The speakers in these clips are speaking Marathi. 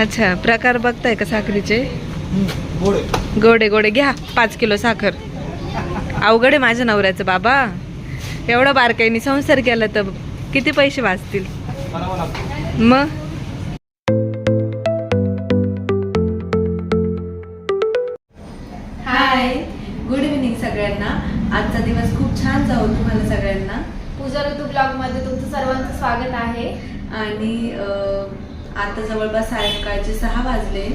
अच्छा प्रकार बघताय का साखरेचे? गोड. गोडे घ्या पाच किलो साखर. अवघड आहे माझ्या नवऱ्याचं बाबा. एवढं बारकाईने संसार केला तर किती पैसे वाचतील? मग? आहे आणि आता जवळपास सायंकाळचे सहा वाजले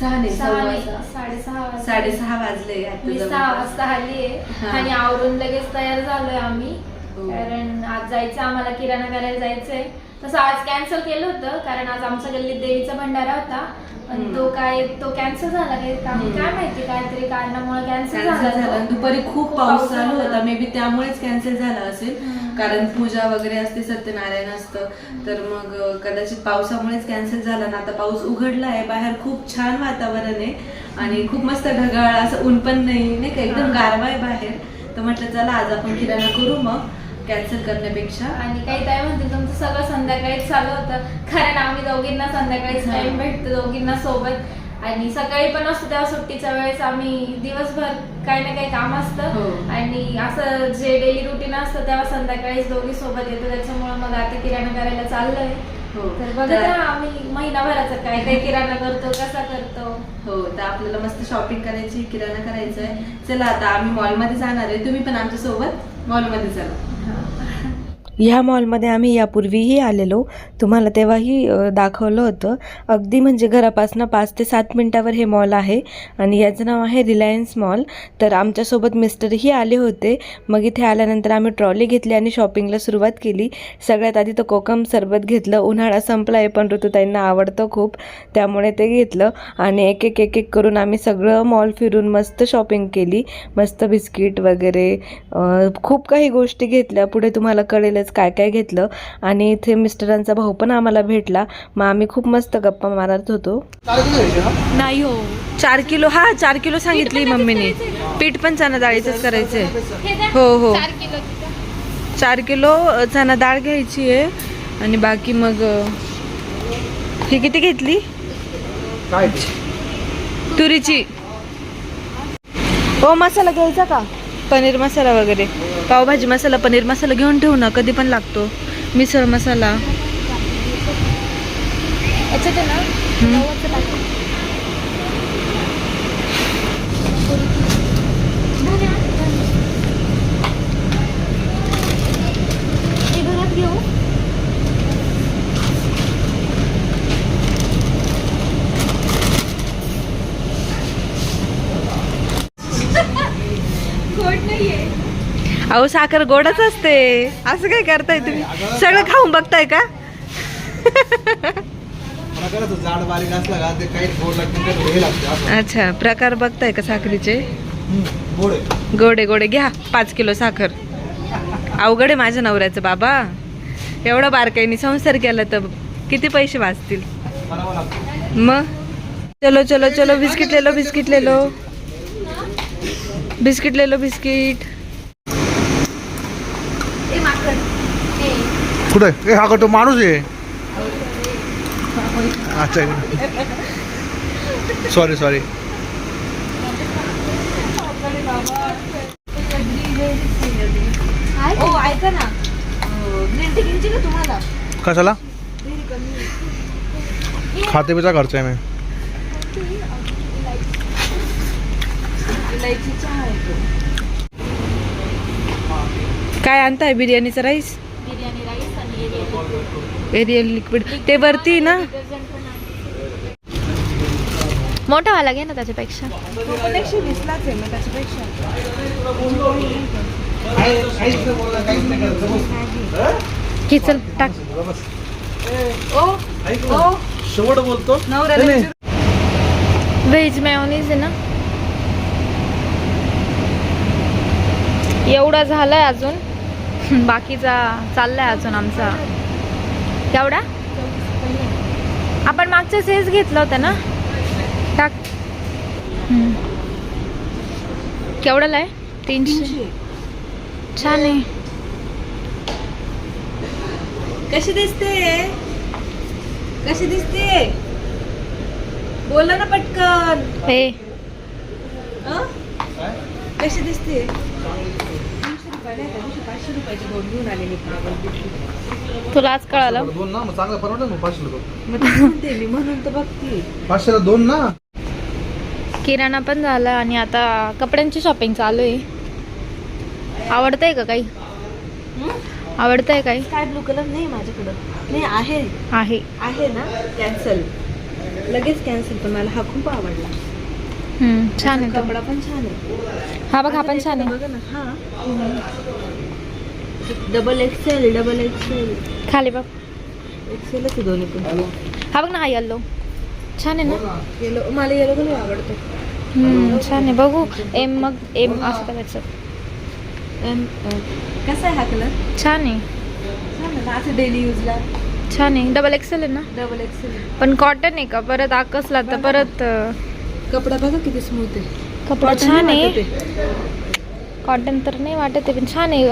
सहा नाही. साडेसहा साडेसहा वाजले मी सहा. वाजता आली. आहे आणि आवरून लगेच तयार झालोय आम्ही हो. कारण आज जायचं आम्हाला किराणा करायला जायचंय तसं आज कॅन्सल केलं होतं कारण आज आमच्या गल्लीत देवीचा भंडारा होता पण. तो काय तो कॅन्सल झाला काय. काय माहिती काहीतरी कारणामुळे कॅन्सल झाला दुपारी खूप पाऊस चालू होता मे बी त्यामुळेच कॅन्सल झाला असेल. कारण पूजा वगैरे असते सत्यनारायण असतं तर मग कदाचित पावसामुळेच कॅन्सल झाला ना आता पाऊस उघडला आहे बाहेर खूप छान वातावरण आहे आणि खूप मस्त ढगाळ असं ऊन पण नाही नाही का? एकदम गारवा आहे बाहेर. तर म्हटलं चला आज आपण किराणा करू मग कॅन्सल करण्यापेक्षा. आणि काही काय म्हणतील तुमचं सगळं संध्याकाळीच चालू होतं. कारण आम्ही दोघींना संध्याकाळीच. टाइम भेटतो दोघींना सोबत. आणि सकाळी पण असतो तेव्हा सुट्टीच्या वेळेस आम्ही दिवसभर काही ना काही काम हो. असतं आणि असं जे डेली रुटीन असतं तेव्हा संध्याकाळीच दोघी सोबत येतो. त्याच्यामुळे मग आता किराणा करायला चाललंय. हो. तर आम्ही महिनाभराचं काय काय किराणा करतो कसा करतो. हो तर आपल्याला मस्त शॉपिंग करायची किराणा करायचा आहे चला आता आम्ही मॉलमध्ये जाणार आहे. तुम्ही पण आमच्यासोबत मॉलमध्ये चला. ह्या मॉलमध्ये आम्ही यापूर्वीही आलेलो. तुम्हाला तेव्हाही दाखवलं होतं. अगदी म्हणजे घरापासनं पाच ते सात मिनटावर हे मॉल आहे आणि याचं नाव आहे रिलायन्स मॉल. तर आमच्यासोबत मिस्टरही आले होते. मग इथे आल्यानंतर आम्ही ट्रॉली घेतली आणि शॉपिंगला सुरुवात केली. सगळ्यात आधी तर कोकम सरबत घेतलं. उन्हाळा संपला आहे पण ऋतुताईंना आवडतं खूप. त्यामुळे ते घेतलं आणि एक एक एक एक करून आम्ही सगळं मॉल फिरून मस्त शॉपिंग केली. मस्त बिस्किट वगैरे खूप काही गोष्टी घेतल्या. पुढे तुम्हाला कळेलच काय काय घेतलं आणि इथे मिस्टरांचा भाऊ पण आम्हाला भेटला. मग आम्ही खूप मस्त गप्पा मारत होतो? नाही हो. चार किलो हा चार किलो सांगितली मम्मीने. पीठ पण चणा डाळीचंच करायचंय हो हो. चार किलो चणा डाळ घ्यायची आहे. आणि बाकी मग ही किती घेतली? काय तुरीची. हो मसाला घ्यायचा का? पनीर मसाला वगैरे. पावभाजी मसाला पनीर मसाला घेऊन ठेवू ना कधी पण लागतो. मिसळ मसाला. आहे ना हम्म. गव्हाचं टाकू. हे घरात घेऊ गोड नाहीये अहो साखर गोडच असते. असं काय करताय तुम्ही? सगळं खाऊन बघताय का? अच्छा प्रकार बघताय का साखरीचे? गोडे गोडे. घ्या पाच किलो साखर. अवघड आहे माझ्या नवऱ्याचं बाबा. एवढं बारकाईने संसार केला तर किती पैसे वाचतील? मग? चलो चलो चलो बिस्किट लेलो बिस्किट लेलो. बिस्किट लेलो बिस्किट ते माकड हे कुठे? ए हा का तो माणूस आहे? अच्छा. सॉरी सॉरी कशाला? खाते पिचा खर्च आहे मी आहे. काय आणताय? बिर्याणीचा rice biryani rice Ariel liquid ते वरती ना? मोठा वाला घे ना त्याच्यापेक्षा. एकशे वीसलाच आहे ना त्याच्यापेक्षा. घे चल टाक. शेवट बोलतो. व्हेज मेयोनीज आहे ना? एवढा झालाय अजून. बाकीचा चाललाय अजून आमचा. केवढा? आपण मागच्या सेस घेतला होता ना? टाक. हम्म. केवढ्याला आहे तीनशे. छान आहे. कशी दिसते? कशी दिसते? बोला ना पटकन. हे? कशी दिसते? दिवशी पाचशे रुपयाची घेऊन आले मी तुला आज कळालं? दोन ना मग चांगलं परवडलं मग तेच म्हणते मी म्हणून तर बघते. पाचशेला दोन ना. किराणा पण झाला आणि आता कपड्यांची शॉपिंग चालू आहे. आवडतंय का काही? आवडतंय काही? स्काय ब्लू कलर नाही माझ्याकडं. नाही आहे. आहे. आहे ना कॅन्सल लगेच कॅन्सल पण मला हा खूप आवडला. छान आहे तो. कपडा पण छान आहे. हा बघ हा पण छान आहे. बघा ना हा. डबल एक्सेल डबल एक्सेल खाली बघ. एक्सेलच दोन्ही पण. हा बघ ना हा येल्लो छान आहे ना? येलो मला येलो कलर आवडतो. हम्म, छान आहे. बघू एम मग एम असं करायचं. एम कसा आहे हा कलर छान आहे. छान आहे ना असं डेली यूजला छान आहे. डबल एक्सेल आहे ना? डबल एक्सेल पण कॉटन आहे का? परत आकसला तर परत कपडा बघा किती स्मूथ आहे. कपडा छान आहे. कॉटन तर नाही वाटत आहे पण छान आहे.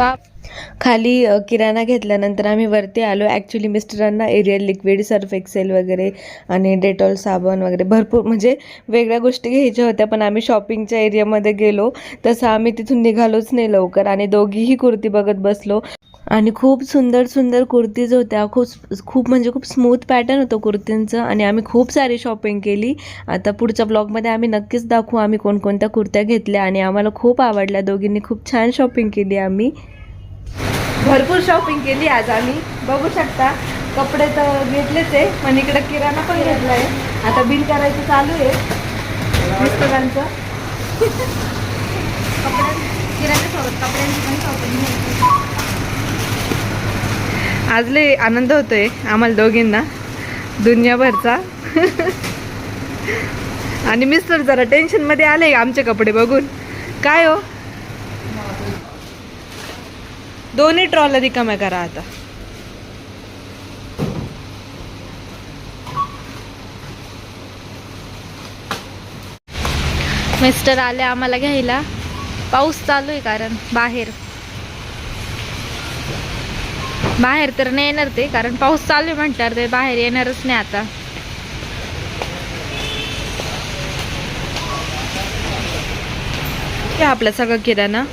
खाली किराणा घेतल्यानंतर आम्ही वरती आलो. ॲक्च्युली मिस्टरांना एरियल लिक्विड सर्फ एक्सेल वगैरे आणि डेटॉल साबण वगैरे भरपूर म्हणजे वेगळ्या गोष्टी घ्यायच्या होत्या पण आम्ही शॉपिंगच्या एरियामध्ये गेलो. तसं आम्ही तिथून निघालोच नाही लवकर आणि दोघीही कुर्ती बघत बसलो. आणि खूप सुंदर सुंदर कुर्तीज होत्या. खूप खूप म्हणजे खूप स्मूथ पॅटर्न होतं कुर्तींचं आणि आम्ही खूप सारी शॉपिंग केली. आता पुढच्या ब्लॉगमध्ये आम्ही नक्कीच दाखवू आम्ही कोणकोणत्या कुर्त्या घेतल्या आणि आम्हाला खूप आवडल्या. दोघींनी खूप छान शॉपिंग केली आम्ही. भरपूर शॉपिंग केली आज आम्ही. बघू शकता कपडे तर घेतलेच आहे पण इकडे किराणा पण घेतला आहे आता बिल करायचं चालू आहे. मिस्टरांचं आज लय आनंद होतोय आम्हाला दोघींना. दुनियाभरचा. आणि मिस्टर जरा टेन्शनमध्ये आले आमचे कपडे बघून. काय हो? दोन्ही ट्रॉला रिकाम्या करा आता. मिस्टर आले आम्हाला घ्यायला. पाऊस चालू आहे कारण बाहेर. बाहेर तर नाही येणार ते कारण पाऊस चालू आहे म्हणतात ते बाहेर येणारच नाही आता. हे आपला सगळं किराणा.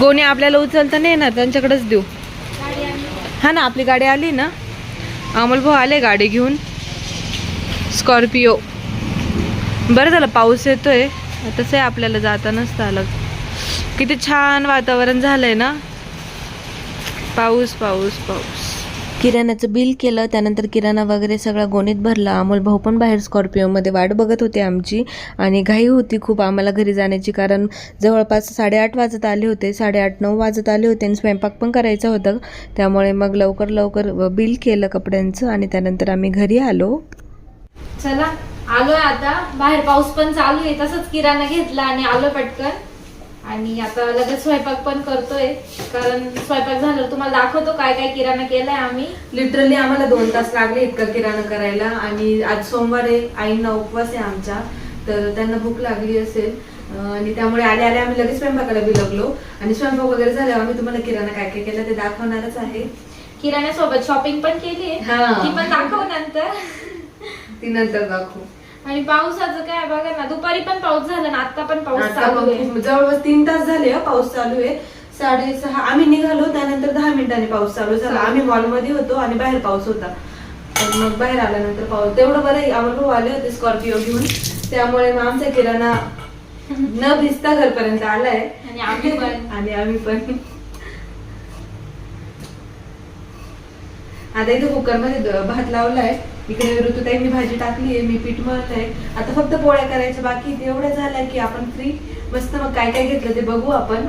गोणी आपल्याला उचलता नाही येणार त्यांच्याकडेच देऊ. हा ना आपली गाडी आली ना? अमोल भाऊ आले गाडी घेऊन. स्कॉर्पिओ. बरं झालं पाऊस येतोय. तसं आपल्याला जाता नसतं आलं. किती छान वातावरण झालंय ना? पाऊस पाऊस पाऊस. किराणाचं बिल केलं त्यानंतर किराणा वगैरे सगळा गोणीत भरला. अमोल भाऊ पण बाहेर स्कॉर्पिओमध्ये वाट बघत होते आमची आणि घाई होती खूप आम्हाला घरी जाण्याची कारण जवळपास साडेआठ वाजत आले होते. साडेआठ नऊ वाजत आले होते आणि स्वयंपाक पण करायचं होतं. त्यामुळे मग लवकर लवकर बिल केलं कपड्यांचं आणि त्यानंतर आम्ही घरी आलो. चला आलोय आता. बाहेर पाऊस पण चालू आहे तसंच किराणा घेतला आणि आलो पटकन. आणि आता लगेच स्वयंपाक पण करतोय. कारण स्वयंपाक झालं तुम्हाला दाखवतो काय काय किराणा केलाय आम्ही. लिटरली आम्हाला दोन तास लागले इतकं किराणा करायला. आणि आज सोमवार आहे आईंना उपवास आहे आमच्या. तर त्यांना भूक लागली असेल. आणि त्यामुळे आले आले आम्ही लगेच स्वयंपाकाला बिलगलो. आणि स्वयंपाक वगैरे झाल्यावर आम्ही तुम्हाला किराणा काय काय केलं ते दाखवणारच आहे. किराण्यासोबत शॉपिंग पण केली हा. ती पण दाखव नंतर. ती नंतर दाखवू. आणि पावसाचं काय बघा ना दुपारी पण पाऊस झाला ना आता पण पाऊस आता चालू आहे. जवळपास तीन तास झाले हं, पाऊस चालू आहे. साडेसहा आम्ही निघालो त्यानंतर दहा मिनिटांनी पाऊस चालू झाला. आम्ही मॉलमध्ये होतो आणि बाहेर पाऊस होता. मग बाहेर आल्यानंतर पाऊस तेवढं बरं आहे, आम्हाला भाऊ आले होते स्कॉर्पिओ घेऊन. त्यामुळे मग आमचा किराणा न भिजता घरपर्यंत आलाय. आणि आम्ही पण. आणि आम्ही पण. आता इथे कुकरमध्ये भात लावलाय. इकडे ऋतुताई मी भाजी टाकली आहे मी पीठ मळत आहे. आता फक्त पोळ्या करायच्या बाकी आहेत. एवढं झालंय की आपण फ्री मस्त मग काय काय घेतलं ते बघू आपण.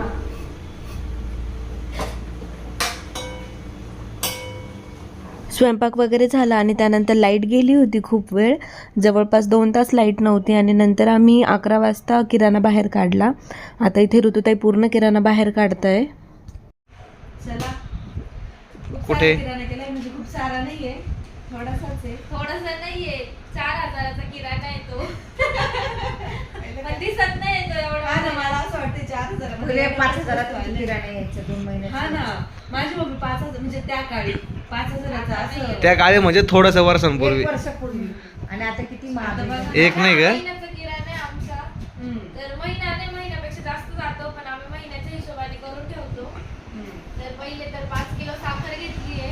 स्वयंपाक वगैरे झाला आणि त्यानंतर लाइट गेली होती खूप वेळ. जवळपास दोन तास लाइट नव्हती आणि नंतर आम्ही अकरा वाजता किराणा बाहेर काढला. आता इथे ऋतुताई पूर्ण किराणा बाहेर काढताय. चला. कुठे? किराणा म्हणजे खूप सारा नाहीये. थोडासाच आहे. थोडस नाहीये. चार हजाराचा किराणा आहे तो. पण दिसत नाही तो हा ना एवढा मला असं वाटतं चार हजार तुला पाच हजारात किराणा यायचं दोन महिन्यात? हा ना. माझी मम्मी पाच हजार म्हणजे त्या काळी पाच हजाराचा असं. त्या काळी म्हणजे थोडस वर्षांपूर्वी. एक वर्षापूर्वी. आणि आता किती महाग आता आहे. बघा. एक नाही का महिन्याचा किराणा आहे आमचा. हम्म, तर महिन्याने महिन्यापेक्षा जास्त जातो पण आम्ही महिन्याच्या हिशोबाने करून ठेवतो हम्म. तर पहिले तर पाच किलो साखर घेतली आहे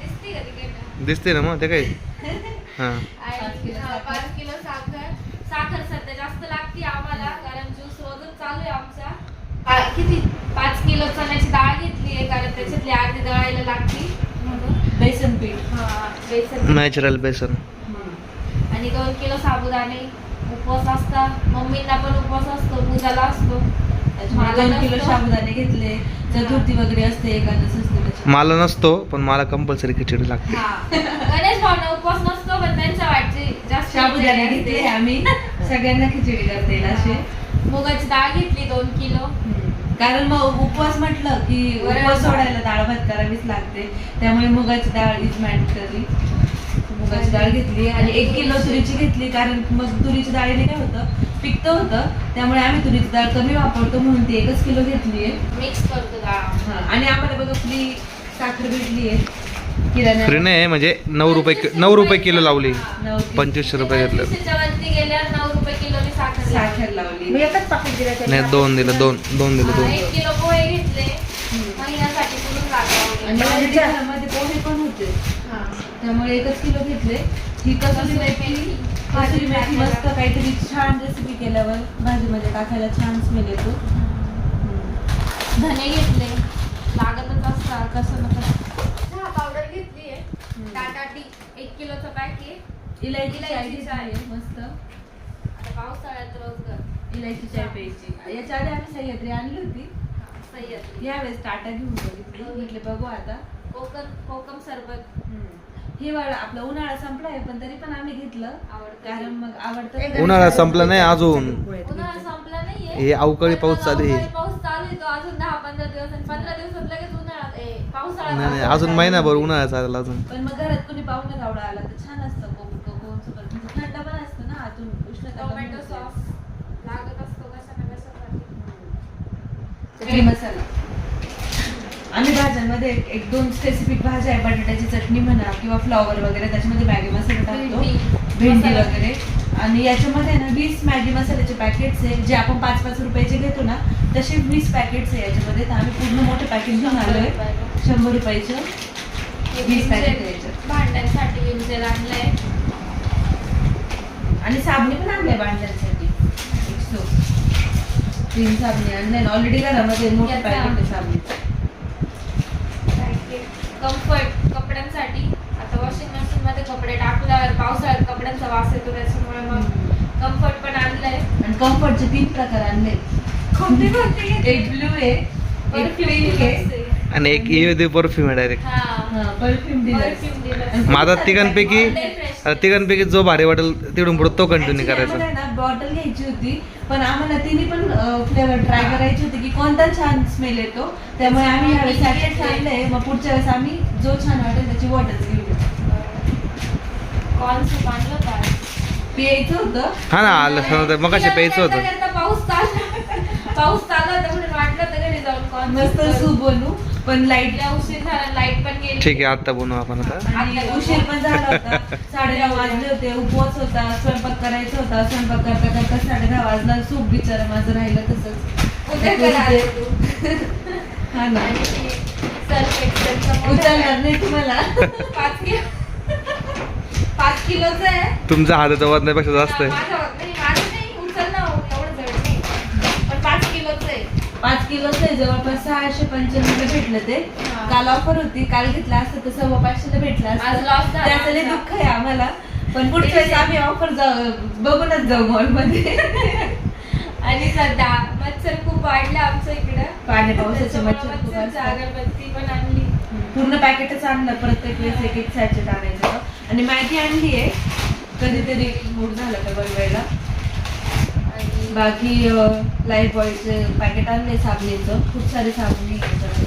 दिसते का तिकडनं दिसते ना मग ते काय हा पाच आणि किलो हा, साखर. पाच किलो साखर साखर सध्या जास्त लागते आम्हाला कारण ज्यूस चालू आहे आमचा पा- किती पाच किलो चण्याची डाळ घेतली आहे कारण त्याच्यातली अर्धी दळायला लागती म्हणून बेसन पीठ हा बेसन नॅचरल बेसन. आणि दोन किलो साबुदाणे उपवास असतात मम्मींना पण उपवास असतो पूजाला असतो त्याच्यामुळे दोन किलो नसतो. साबुदाणे घेतले चतुर्थी वगैरे असते असते त्याच्यात. मला नसतो पण मला कंपल्सरी खिचडी लागते. हा. गणेश भावना उपवास नसतो पण त्यांच्या वाटची जास्त साबुदाणे असते. आम्ही. सगळ्यांना खिचडी करता असे मुगाची डाळ घेतली दोन किलो. कारण मग उपवास म्हटलं की उपवास. सोडायला डाळ भात करावीच लागते. त्यामुळे मुगाची डाळ इज मॅन्डेटरी मुगाची डाळ घेतली आणि एक किलो तुरीची घेतली कारण मग तुरीची डाळीने काय होतं पित्त होतं. त्यामुळे आम्ही तुरीची डाळ कमी वापरतो म्हणून ती एकच किलो घेतली आहे मिक्स करतो डाळ. आणि आम्हाला बघा फ्री साखर भेटली आहे किराणा फ्री नाही म्हणजे नऊ रुपये कि- नऊ रुपये किलो लावली. किलो. पंचवीसशे रुपये घेतलं. नऊ रुपये किलोनी साखर लावली. मी एकच पाकिट दिलं त्याला. नाही दोन दिलं दोन दोन दिलं दोन. एक किलो पोहे घेतले. महिन्यासाठी घरामध्ये पोहे पण होते. त्यामुळे एकच किलो घेतले. ही कसुरी मेथी मस्त काहीतरी छान रेसिपी केल्यावर भाजीमध्ये टाकायला छान स्मेल येतो. धने घेतले. लागतच असतात कसं ना कसं. चहा पावडर घेतली आहे. टाटा टी. एक किलोचं पॅकेट इलायची चाय इलायची चाय. आहे, मस्त. आता पावसाळ्यात रोजगार. इलायची चाय प्यायची. याच्या आधी आम्ही सह्याद्री आणली होती. सह्याद्री. यावेळेस टाटा घेऊन बघितली. म्हटले बघू आता. कोकम कोकम सरबत. हिवाळा आपला उन्हाळा संपलाय पण तरी पण आम्ही घेतलं. आवडतं. कारण मग आवडतं. उन्हाळा संपला नाही अजून. उन्हाळा संपला नाहीये. हे अवकाळी पाऊस चालू आहे. पाऊस चालू आहे तो अजून दहा पंधरा दिवस आणि पंधरा दिवसात लगेच उन्हाळा ए, पावसाळा नाही नाही अजून. महिनाभर उन्हाळा चालेल अजून. पण मग घरात कोणी पाहुणे रावडा आला तर छान असतं कोकमचं पण म्हणजे थंड पण असतं ना आतून उष्णता टोमॅटो. सॉस लागत असतो कशा ना चटणी मसाला. आम्ही भाज्यांमध्ये एक- एक दोन स्पेसिफिक भाज्या आहे. बटाट्याची चटणी म्हणा किंवा फ्लॉवर वगैरे त्याच्यामध्ये मॅगी मसाला टाकतो. भेंडी. वगैरे. आणि याच्यामध्ये ना वीस मॅगी मसाल्याचे पॅकेट्स आहे. जे आपण पाच पाच रुपयाचे घेतो ना तसे वीस पॅकेट्स आहे याच्यामध्ये. तर आम्ही पूर्ण मोठे पॅकेट घेऊन आलोय. शंभर रुपयाचं. हे वीस पॅकेट याच्यात. भांड्यांसाठी आणलंय आणि साबणी पण आणलंय भांड्यांसाठी. तीन साबणी आणल्या. ऑलरेडी घरामध्ये मोठे पॅकेट आहे साबणी. कम्फर्ट कपड्यांसाठी. आता वॉशिंग मशीन मध्ये कपडे टाकल्यावर पावसाळ्यात कपड्यांचा वास येतो त्याच्यामुळे मग कम्फर्ट पण आणलंय. आणि कम्फर्टचे तीन प्रकार आणले कोणते कोणते? एक ब्लू आहे एक पिंक आहे आणि एक ये परफ्यूम आहे डायरेक्ट हा माझा तिघांपैकी तिघांपैकी जो भारी वाटेल तिकडून पुढे तो कंटिन्यू करायचा. ना बॉटल घ्यायची होती पण आम्हाला तिन्ही पण फ्लेवर ट्राय करायची होती की कोणता छान स्मेल येतो. त्यामुळे आम्ही यावेळेस सॅकेट आणलंय मग पुढच्या वेळेस आम्ही जो छान वाटेल त्याची बॉटल घेऊ कॉर्न सूप आणलं होतं. प्यायचं होतं. हा ना आलं मग कशा प्यायचं होतं. पाऊस चालला. पाऊस चालला होता म्हणून वाटलं होतं घरी जाऊन कॉर्न मस्त सूप बनवू पण लाईटला उशीर झाला लाइट पण गेली. ठीक आहे आता बनवू आपण आता. आणि उशीर पण झाला होता. साडे दहा वाजले होते उपवास होता स्वयंपाक करायचा होता. स्वयंपाक करता करता साडे दहा वाजला सूप बिचारा माझं राहिलं तसंच. उद्या करा आले तू. हा ना. आणि सर्फ एक्सेलचा मोठा उचलणार नाही तुम्हाला. पाच किलो. पाच किलोचं आहे. तुमचा हाताचा वजनापेक्षा जास्त आहे. माझं नाही उचल ना एवढं जड नाही पण पाच किलोचं आहे पाच किलोच आहे जवळपास सहाशे पंच्याण्णव भेटलं ते. काल ऑफर होती काल घेतला असतं तर सव्वा पाचशेला भेटलं त्याचं लय. दुःख आहे आम्हाला पण पुढच्या वेळेस आम्ही ऑफर जाऊ बघूनच जाऊ मॉलमध्ये आणि सध्या मच्छर खूप वाढले आमच्या इकडं पाण्या पावसाचे मच्छर. अगरबत्ती पण आणली पूर्ण पॅकेटच आणलं प्रत्येक वेळेस एक एक सॅचेट आणायचं. आणि मॅगी आणली आहे कधीतरी मूड झाला का बनवायला बाकी लाईफ बॉयचे पॅकेट आणले साबणीचं. खूप सारे साबणी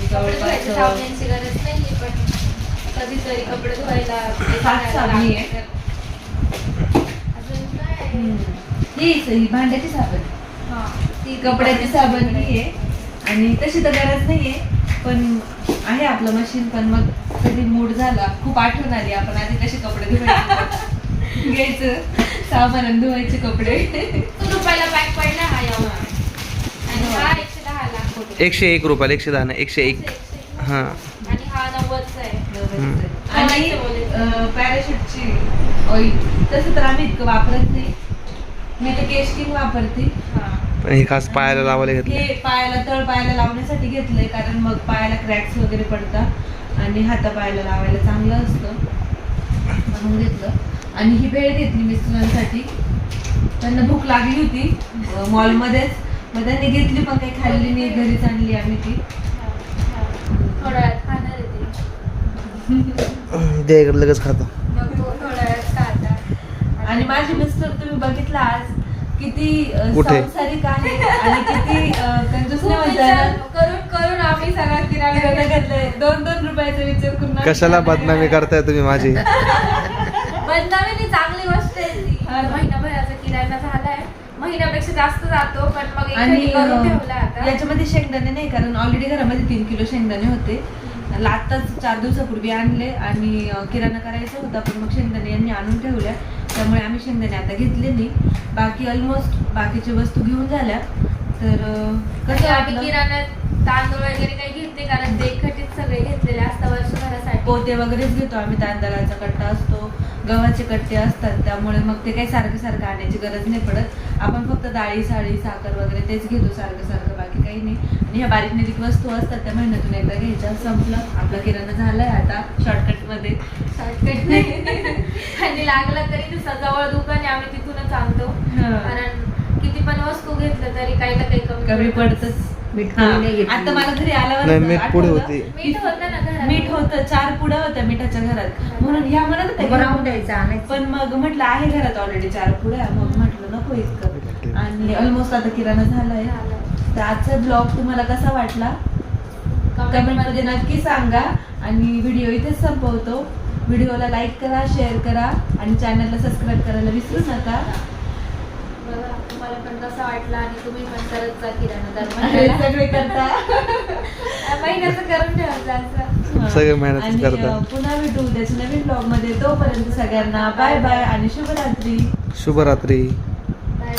जवळपास साबणाची गरज पण कधीतरी कपडे धुवायला सात साबणी आहे. ही भांड्याची साबण. ती कपड्याची साबण ही आहे आणि तशी तर गरज नाहीये पण आहे आपलं मशीन पण मग कधी मूड झाला खूप आठवण आली आपण आधी कसे कपडे धुवायचे. घ्यायचं साबण धुवायचे कपडे. रुपयाला पॅक पडला हा एवढा आणि हा एकशे दहा लाख एकशे एक रुपयाला एकशे दहा नाही एकशे एक. हां. आणि हा नव्वदचा आहे आणि पॅराशूटची ऑइल तसं तर आम्ही इतकं वापरत नाही. मी तर केश किंग वापरते. हा. पण हे खास पायाला लावायला घेतलं हे पायाला तळ पायाला लावण्यासाठी घेतलंय कारण मग पायाला क्रॅक्स वगैरे पडतात. आणि हातापायाला लावायला चांगलं असतं. म्हणून घेतलं. आणि ही भेळ घेतली मिस्टरांसाठी त्यांना भूक लागली होती मॉलमध्येच मग त्यांनी घेतली पण काही खाल्ली नाही घरीच आणली आम्ही ती. थोड्या वेळात खाणार आहे ते द्या इकडे लगेच खातो थोड्या वेळात आणि माझे मिस्टर तुम्ही बघितलं आज किती? सांसारिक आहे आणि किती कंजूस नाही. करून करून आम्ही सगळा किराणा घेतलाय दोन दोन रुपयाचा विचार करून कशाला बदनामी. करताय तुम्ही माझी बदनामी ती चांगली गोष्ट आहे ती हा ना. महिनाभराचा किराणा झालाय महिन्यापेक्षा जास्त जातो पण मग आणि एकटी करून अं, ठेवला आता. याच्यामध्ये शेंगदाणे नाही कारण ऑलरेडी घरामध्ये तीन किलो शेंगदाणे होते. आत्ताच चार दिवसापूर्वी आणले आणि अं, किराणा करायचा होता पण मग शेंगदाणे यांनी आणून ठेवल्या. त्यामुळे आम्ही शेंगदाणे आता घेतले नाही. बाकी ऑलमोस्ट बाकीचे वस्तू घेऊन झाल्या. तर अं, आणि कसं आम्ही वाटलं? किराण्यात तांदूळ वगैरे काही घेत नाही कारण ते एकखटीत सगळे घेतलेले असतात वर्षभरासाठी. पोते वगैरेच घेतो आम्ही तांदळाचा कट्टा असतो गव्हाचे कट्टे असतात त्यामुळे मग ते काही सारखं सारखं आणायची गरज नाही पडत. आपण फक्त डाळी साळी साखर वगैरे तेच घेतो सारखं सारखं बाकी काही नाही. आणि ह्या बारीक निरीक वस्तू असतात त्या महिन्यातून एकदा घ्यायच्या. संपलं. आपला किराणा झालाय आता शॉर्टकटमध्ये शॉर्टकट नाही. आणि लागलं तरी ते जवळ दुकान आहे आम्ही तिथूनच आणतो. कारण किती पण वस्तू घेतलं तरी काही ना काही कमी कमी पडतं. पडतच. हा. आता मला घरी आल्यावर पुढे. होती मीठ होतं चार पुड्या होत्या मिठाच्या घरात. म्हणून ह्या म्हणत उभं होत्या राहून द्यायचं आणायचं. पण मग म्हटलं आहे घरात ऑलरेडी चार पुड्या मग म्हटलं नको इतकं. आणि ऑलमोस्ट आता किराणा झालाय. झालं. तर आजचा ब्लॉग तुम्हाला कसा वाटला? कमेंटमध्ये नक्की सांगा. आणि व्हिडिओ इथेच संपवतो. व्हिडिओला लाईक करा शेअर करा. आणि चॅनलला सबस्क्राईब करायला विसरू नका. तुम्हाला पण कसा वाटला आणि तुम्ही पण करत जा किराणा दर. महिन्याला. सगळे करता. महिन्याचं करून ठेवायचं असं. सगळे मेहनतच आणि करता. पुन्हा भेटू उद्याच्या नवीन ब्लॉगमध्ये तोपर्यंत सगळ्यांना बाय बाय आणि शुभरात्री. शुभरात्री. बाय